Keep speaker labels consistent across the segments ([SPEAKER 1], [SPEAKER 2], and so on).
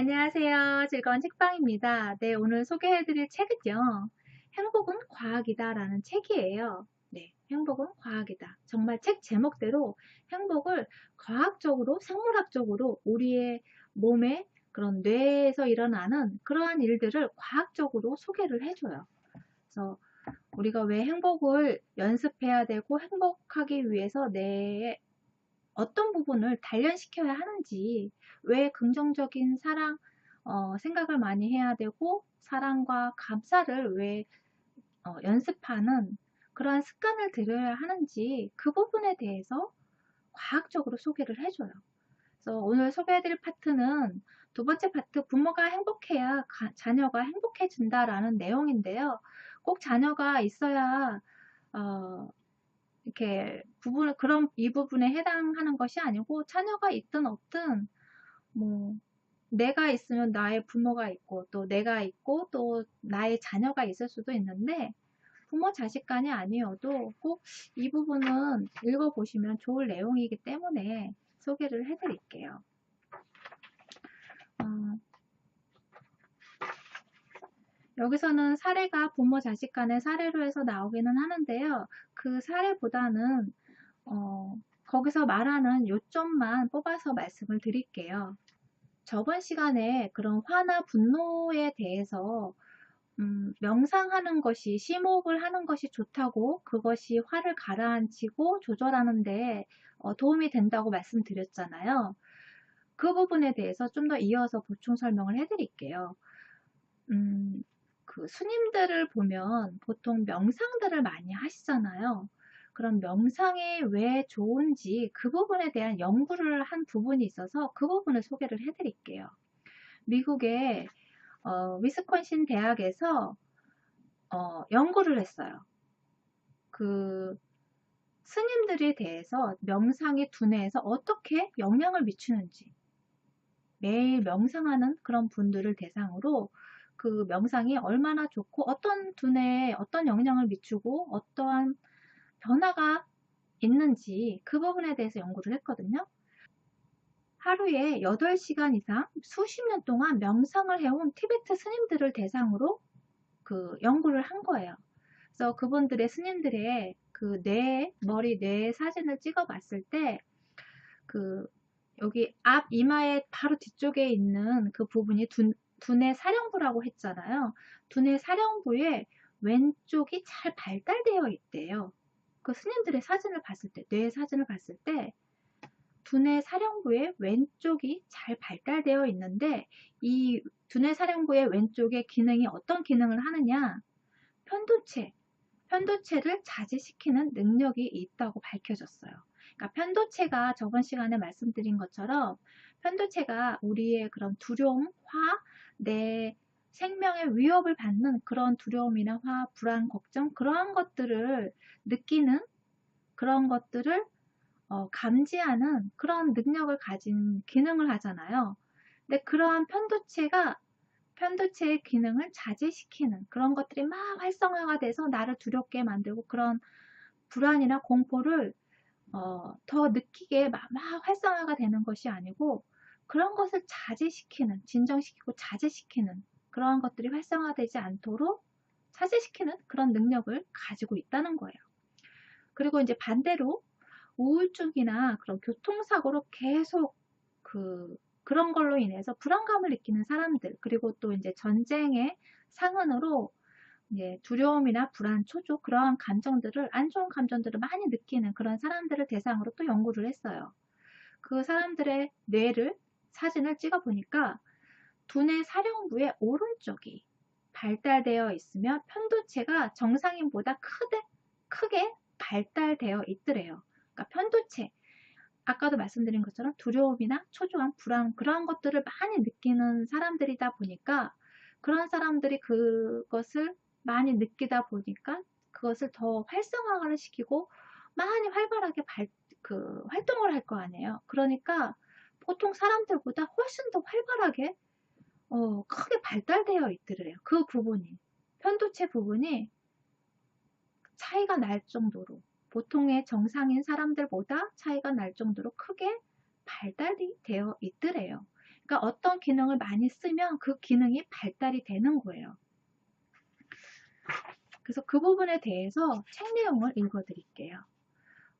[SPEAKER 1] 안녕하세요. 즐거운 책방입니다. 네, 오늘 소개해드릴 책은요. 행복은 과학이다 라는 책이에요. 네, 행복은 과학이다. 정말 책 제목대로 행복을 과학적으로, 생물학적으로 우리의 몸에 그런 뇌에서 일어나는 그러한 일들을 과학적으로 소개를 해줘요. 그래서 우리가 왜 행복을 연습해야 되고 행복하기 위해서 내 어떤 부분을 단련시켜야 하는지, 왜 긍정적인 사랑, 어, 생각을 많이 해야 되고, 사랑과 감사를 왜 어, 연습하는 그러한 습관을 들여야 하는지, 그 부분에 대해서 과학적으로 소개를 해줘요. 그래서 오늘 소개해드릴 파트는 두 번째 파트, 부모가 행복해야 가, 자녀가 행복해진다라는 내용인데요. 꼭 자녀가 있어야 어, 이렇게 부분 그런 이 부분에 해당하는 것이 아니고 자녀가 있든 없든 뭐 내가 있으면 나의 부모가 있고 또 내가 있고 또 나의 자녀가 있을 수도 있는데 부모 자식 간이 아니어도 꼭 이 부분은 읽어보시면 좋을 내용이기 때문에 소개를 해드릴게요. 어, 여기서는 사례가 부모 자식 간의 사례로 해서 나오기는 하는데요. 그 사례보다는 어, 거기서 말하는 요점만 뽑아서 말씀을 드릴게요. 저번 시간에 그런 화나 분노에 대해서 음, 명상하는 것이 심호흡을 하는 것이 좋다고 그것이 화를 가라앉히고 조절하는데 어, 도움이 된다고 말씀드렸잖아요. 그 부분에 대해서 좀 더 이어서 보충 설명을 해드릴게요. 음, 그 스님들을 보면 보통 명상들을 많이 하시잖아요. 그럼 명상이 왜 좋은지 그 부분에 대한 연구를 한 부분이 있어서 그 부분을 소개를 해드릴게요. 미국의 어, 위스콘신 대학에서 어, 연구를 했어요. 그 스님들에 대해서 명상이 두뇌에서 어떻게 영향을 미치는지 매일 명상하는 그런 분들을 대상으로 그 명상이 얼마나 좋고 어떤 두뇌에 어떤 영향을 미치고 어떠한 변화가 있는지 그 부분에 대해서 연구를 했거든요. 하루에 8시간 이상 수십 년 동안 명상을 해온 티베트 스님들을 대상으로 그 연구를 한 거예요. 그래서 그분들의 스님들의 그 뇌, 머리, 뇌 사진을 찍어 봤을 때 그 여기 앞 이마의 바로 뒤쪽에 있는 그 부분이 둔, 두뇌 사령부라고 했잖아요. 두뇌 사령부에 왼쪽이 잘 발달되어 있대요. 그 스님들의 사진을 봤을 때, 뇌 사진을 봤을 때 두뇌 사령부의 왼쪽이 잘 발달되어 있는데 이 두뇌 사령부의 왼쪽의 기능이 어떤 기능을 하느냐 편도체, 편도체를 자제시키는 능력이 있다고 밝혀졌어요. 그러니까 편도체가 저번 시간에 말씀드린 것처럼 편도체가 우리의 그런 두려움, 화, 내 생명의 위협을 받는 그런 두려움이나 화, 불안, 걱정 그러한 것들을 느끼는 그런 것들을 어, 감지하는 그런 능력을 가진 기능을 하잖아요. 근데 그러한 편도체가 편도체의 기능을 자제시키는 그런 것들이 막 활성화가 돼서 나를 두렵게 만들고 그런 불안이나 공포를 어, 더 느끼게 막, 막 활성화가 되는 것이 아니고 그런 것을 자제시키는, 진정시키고 자제시키는 그러한 것들이 활성화되지 않도록 자제시키는 그런 능력을 가지고 있다는 거예요. 그리고 이제 반대로 우울증이나 그런 교통사고로 계속 그 그런 걸로 인해서 불안감을 느끼는 사람들 그리고 또 이제 전쟁의 상흔으로 이제 두려움이나 불안, 초조 그러한 감정들을 안 좋은 감정들을 많이 느끼는 그런 사람들을 대상으로 또 연구를 했어요. 그 사람들의 뇌를 사진을 찍어 보니까 두뇌 사령부의 오른쪽이 발달되어 있으며 편도체가 정상인보다 크게, 크게 발달되어 있더래요. 그러니까 편도체, 아까도 말씀드린 것처럼 두려움이나 초조함, 불안 그런 것들을 많이 느끼는 사람들이다 보니까 그런 사람들이 그것을 많이 느끼다 보니까 그것을 더 활성화를 시키고 많이 활발하게 발, 그 활동을 할 거 아니에요. 그러니까 보통 사람들보다 훨씬 더 활발하게 어, 크게 발달되어 있더래요. 그 부분이 편도체 부분이 차이가 날 정도로 보통의 정상인 사람들보다 차이가 날 정도로 크게 발달이 되어 있더래요. 그러니까 어떤 기능을 많이 쓰면 그 기능이 발달이 되는 거예요. 그래서 그 부분에 대해서 책 내용을 읽어 드릴게요.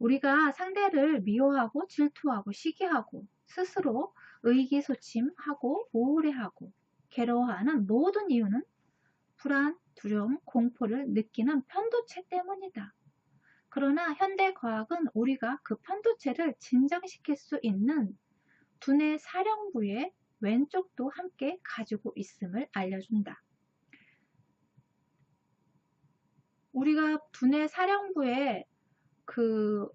[SPEAKER 1] 우리가 상대를 미워하고 질투하고 시기하고 스스로 의기소침하고 우울해하고 괴로워하는 모든 이유는 불안, 두려움, 공포를 느끼는 편도체 때문이다. 그러나 현대 과학은 우리가 그 편도체를 진정시킬 수 있는 두뇌 사령부의 왼쪽도 함께 가지고 있음을 알려준다. 우리가 두뇌 사령부의 그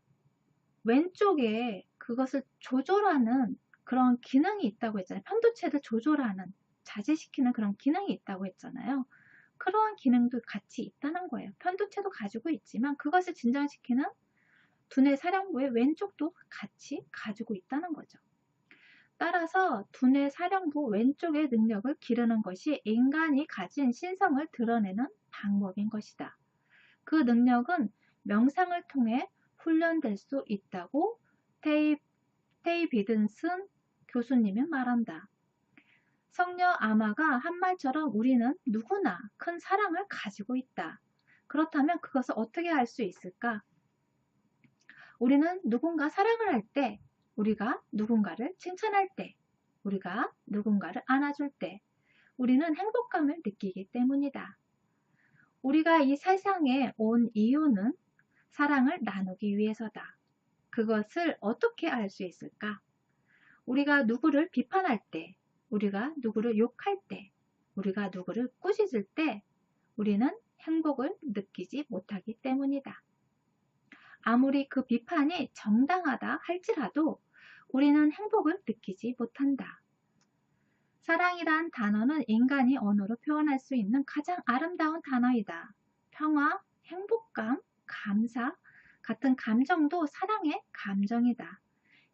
[SPEAKER 1] 왼쪽에 그것을 조절하는 그런 기능이 있다고 했잖아요. 편도체를 조절하는, 자제시키는 그런 기능이 있다고 했잖아요. 그러한 기능도 같이 있다는 거예요. 편도체도 가지고 있지만 그것을 진정시키는 두뇌 사령부의 왼쪽도 같이 가지고 있다는 거죠. 따라서 두뇌 사령부 왼쪽의 능력을 기르는 것이 인간이 가진 신성을 드러내는 방법인 것이다. 그 능력은 명상을 통해 훈련될 수 있다고 테이, 테이비든슨 교수님이 말한다. 성녀 아마가 한 말처럼 우리는 누구나 큰 사랑을 가지고 있다. 그렇다면 그것을 어떻게 할 수 있을까? 우리는 누군가 사랑을 할 때, 우리가 누군가를 칭찬할 때, 우리가 누군가를 안아줄 때, 우리는 행복감을 느끼기 때문이다. 우리가 이 세상에 온 이유는 사랑을 나누기 위해서다. 그것을 어떻게 알 수 있을까? 우리가 누구를 비판할 때, 우리가 누구를 욕할 때, 우리가 누구를 꾸짖을 때, 우리는 행복을 느끼지 못하기 때문이다. 아무리 그 비판이 정당하다 할지라도 우리는 행복을 느끼지 못한다. 사랑이란 단어는 인간이 언어로 표현할 수 있는 가장 아름다운 단어이다. 평화, 행복감, 감사 같은 감정도 사랑의 감정이다.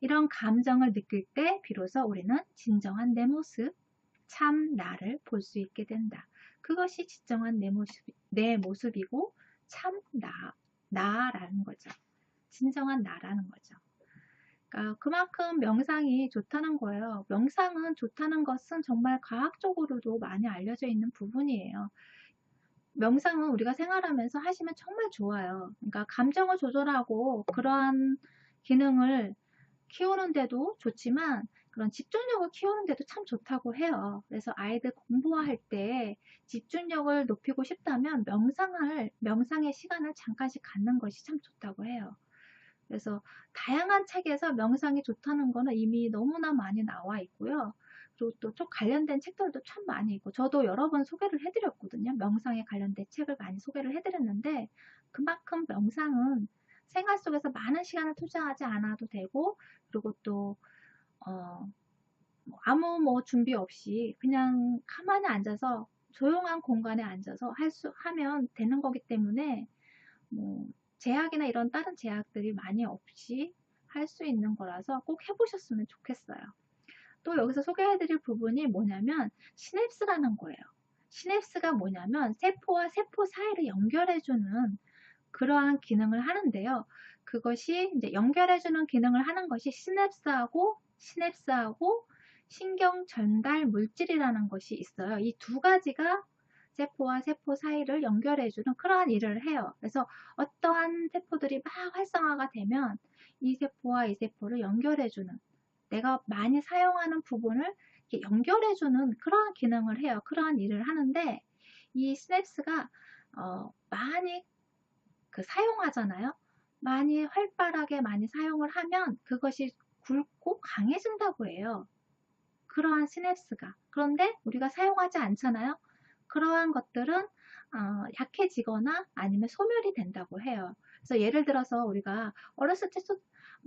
[SPEAKER 1] 이런 감정을 느낄 때 비로소 우리는 진정한 내 모습, 참 나를 볼 수 있게 된다. 그것이 진정한 내 모습, 내 모습이고 참 나, 나라는 거죠. 진정한 나라는 거죠. 그러니까 그만큼 명상이 좋다는 거예요. 명상은 좋다는 것은 정말 과학적으로도 많이 알려져 있는 부분이에요. 명상은 우리가 생활하면서 하시면 정말 좋아요. 그러니까 감정을 조절하고 그러한 기능을 키우는데도 좋지만 그런 집중력을 키우는데도 참 좋다고 해요. 그래서 아이들 공부할 때 집중력을 높이고 싶다면 명상을, 명상의 시간을 잠깐씩 갖는 것이 참 좋다고 해요. 그래서 다양한 책에서 명상이 좋다는 거는 이미 너무나 많이 나와 있고요. 그리고 또좀 관련된 책들도 참 많이 있고 저도 여러 번 소개를 해드렸거든요. 명상에 관련된 책을 많이 소개를 해드렸는데 그만큼 명상은 생활 속에서 많은 시간을 투자하지 않아도 되고 그리고 또 어, 뭐 아무 뭐 준비 없이 그냥 가만히 앉아서 조용한 공간에 앉아서 할 수 하면 되는 거기 때문에 뭐 제약이나 이런 다른 제약들이 많이 없이 할 수 있는 거라서 꼭 해보셨으면 좋겠어요. 또 여기서 소개해드릴 부분이 뭐냐면 시냅스라는 거예요. 시냅스가 뭐냐면 세포와 세포 사이를 연결해주는 그러한 기능을 하는데요. 그것이 이제 연결해주는 기능을 하는 것이 시냅스하고 시냅스하고 신경 전달 물질이라는 것이 있어요. 이 두 가지가 세포와 세포 사이를 연결해주는 그러한 일을 해요. 그래서 어떠한 세포들이 막 활성화가 되면 이 세포와 이 세포를 연결해주는 내가 많이 사용하는 부분을 연결해주는 그러한 기능을 해요. 그러한 일을 하는데 이 스냅스가 어, 많이 그 사용하잖아요. 많이 활발하게 많이 사용을 하면 그것이 굵고 강해진다고 해요. 그러한 시냅스가. 그런데 우리가 사용하지 않잖아요. 그러한 것들은 어, 약해지거나 아니면 소멸이 된다고 해요. 그래서 예를 들어서 우리가 어렸을 때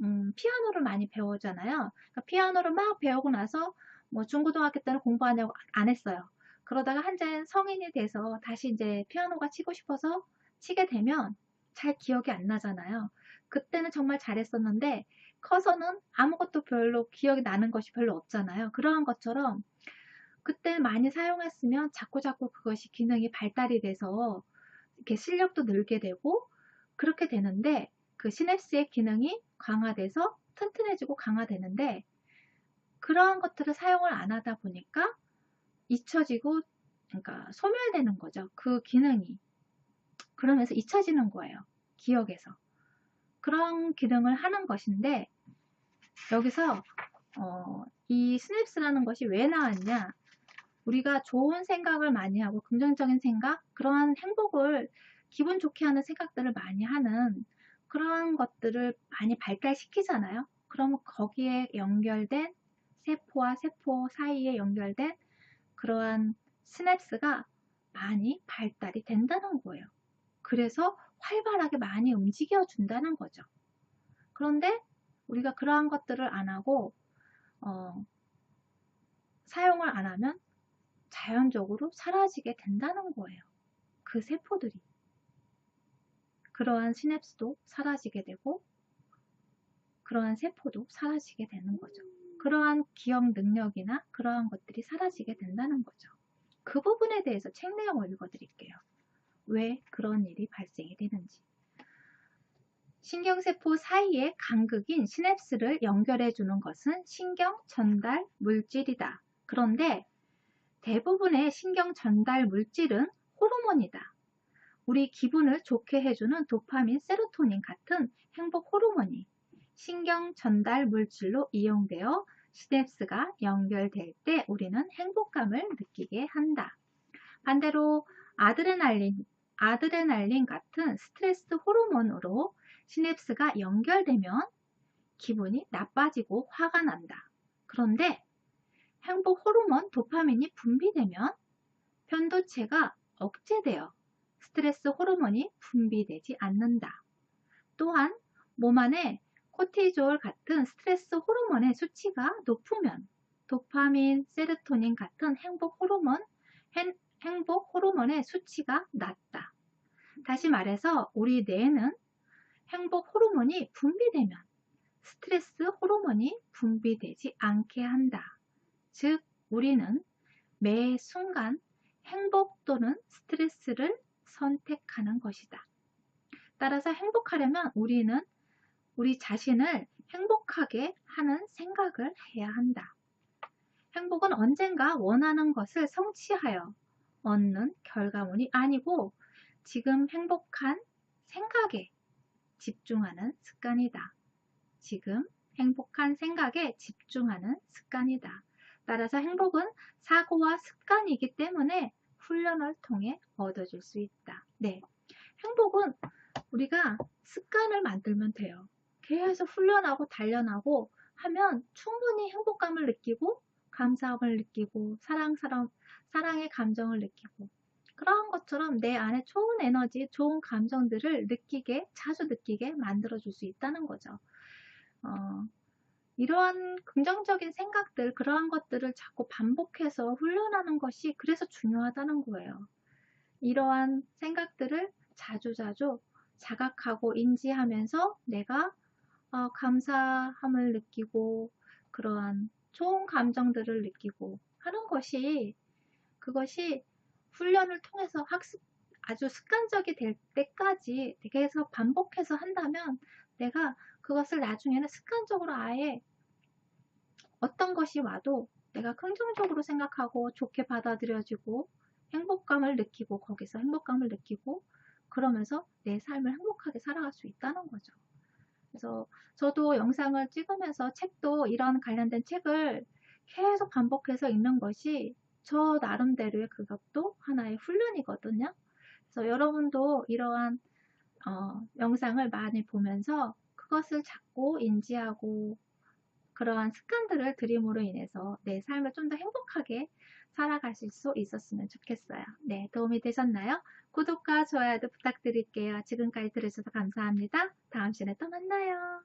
[SPEAKER 1] 음, 피아노를 많이 배우잖아요. 그러니까 피아노를 막 배우고 나서 뭐 중고등학교 때는 공부하냐고 안 했어요. 그러다가 한잔 성인이 돼서 다시 이제 피아노가 치고 싶어서 치게 되면 잘 기억이 안 나잖아요. 그때는 정말 잘했었는데 커서는 아무것도 별로 기억이 나는 것이 별로 없잖아요. 그러한 것처럼 그때 많이 사용했으면 자꾸자꾸 그것이 기능이 발달이 돼서 이렇게 실력도 늘게 되고 그렇게 되는데 그 시냅스의 기능이 강화돼서 튼튼해지고 강화되는데 그러한 것들을 사용을 안 하다 보니까 잊혀지고 그러니까 소멸되는 거죠. 그 기능이. 그러면서 잊혀지는 거예요. 기억에서. 그런 기능을 하는 것인데 여기서 어, 이 스냅스라는 것이 왜 나왔냐 우리가 좋은 생각을 많이 하고 긍정적인 생각 그러한 행복을 기분 좋게 하는 생각들을 많이 하는 그러한 것들을 많이 발달시키잖아요 그러면 거기에 연결된 세포와 세포 사이에 연결된 그러한 스냅스가 많이 발달이 된다는 거예요 그래서 활발하게 많이 움직여 준다는 거죠. 그런데 우리가 그러한 것들을 안 하고 어, 사용을 안 하면 자연적으로 사라지게 된다는 거예요. 그 세포들이. 그러한 시냅스도 사라지게 되고 그러한 세포도 사라지게 되는 거죠. 그러한 기억 능력이나 그러한 것들이 사라지게 된다는 거죠. 그 부분에 대해서 책 내용을 읽어드릴게요. 왜 그런 일이 발생이 되는지. 신경세포 사이에 간극인 시냅스를 연결해 주는 것은 신경 전달 물질이다. 그런데 대부분의 신경 전달 물질은 호르몬이다. 우리 기분을 좋게 해주는 도파민, 세로토닌 같은 행복 호르몬이 신경 전달 물질로 이용되어 시냅스가 연결될 때 우리는 행복감을 느끼게 한다. 반대로 아드레날린, 아드레날린 같은 스트레스 호르몬으로 시냅스가 연결되면 기분이 나빠지고 화가 난다. 그런데 행복 호르몬 도파민이 분비되면 편도체가 억제되어 스트레스 호르몬이 분비되지 않는다. 또한 몸 안에 코티졸 같은 스트레스 호르몬의 수치가 높으면 도파민, 세르토닌 같은 행복 호르몬, 행복 호르몬의 수치가 낮다. 다시 말해서 우리 뇌는 행복 호르몬이 분비되면 스트레스 호르몬이 분비되지 않게 한다. 즉, 우리는 매 순간 행복 또는 스트레스를 선택하는 것이다. 따라서 행복하려면 우리는 우리 자신을 행복하게 하는 생각을 해야 한다. 행복은 언젠가 원하는 것을 성취하여 얻는 결과물이 아니고 지금 행복한 생각에 집중하는 습관이다. 지금 행복한 생각에 집중하는 습관이다. 따라서 행복은 사고와 습관이기 때문에 훈련을 통해 얻어질 수 있다. 네. 행복은 우리가 습관을 만들면 돼요. 계속 훈련하고 단련하고 하면 충분히 행복감을 느끼고 감사함을 느끼고 사랑, 사랑, 사랑의 감정을 느끼고 그러한 것처럼 내 안에 좋은 에너지, 좋은 감정들을 느끼게, 자주 느끼게 만들어 줄 수 있다는 거죠. 어, 이러한 긍정적인 생각들, 그러한 것들을 자꾸 반복해서 훈련하는 것이 그래서 중요하다는 거예요. 이러한 생각들을 자주자주 자각하고 인지하면서 내가 어, 감사함을 느끼고 그러한 좋은 감정들을 느끼고 하는 것이 그것이 훈련을 통해서 학습 아주 습관적이 될 때까지 계속 반복해서 한다면 내가 그것을 나중에는 습관적으로 아예 어떤 것이 와도 내가 긍정적으로 생각하고 좋게 받아들여지고 행복감을 느끼고 거기서 행복감을 느끼고 그러면서 내 삶을 행복하게 살아갈 수 있다는 거죠. 그래서 저도 영상을 찍으면서 책도 이런 관련된 책을 계속 반복해서 읽는 것이 저 나름대로의 그것도 하나의 훈련이거든요. 그래서 여러분도 이러한 어, 영상을 많이 보면서 그것을 자꾸 인지하고 그러한 습관들을 들임으로 인해서 내 삶을 좀 더 행복하게 살아가실 수 있었으면 좋겠어요. 네, 도움이 되셨나요? 구독과 좋아요도 부탁드릴게요. 지금까지 들으셔서 감사합니다. 다음 시간에 또 만나요.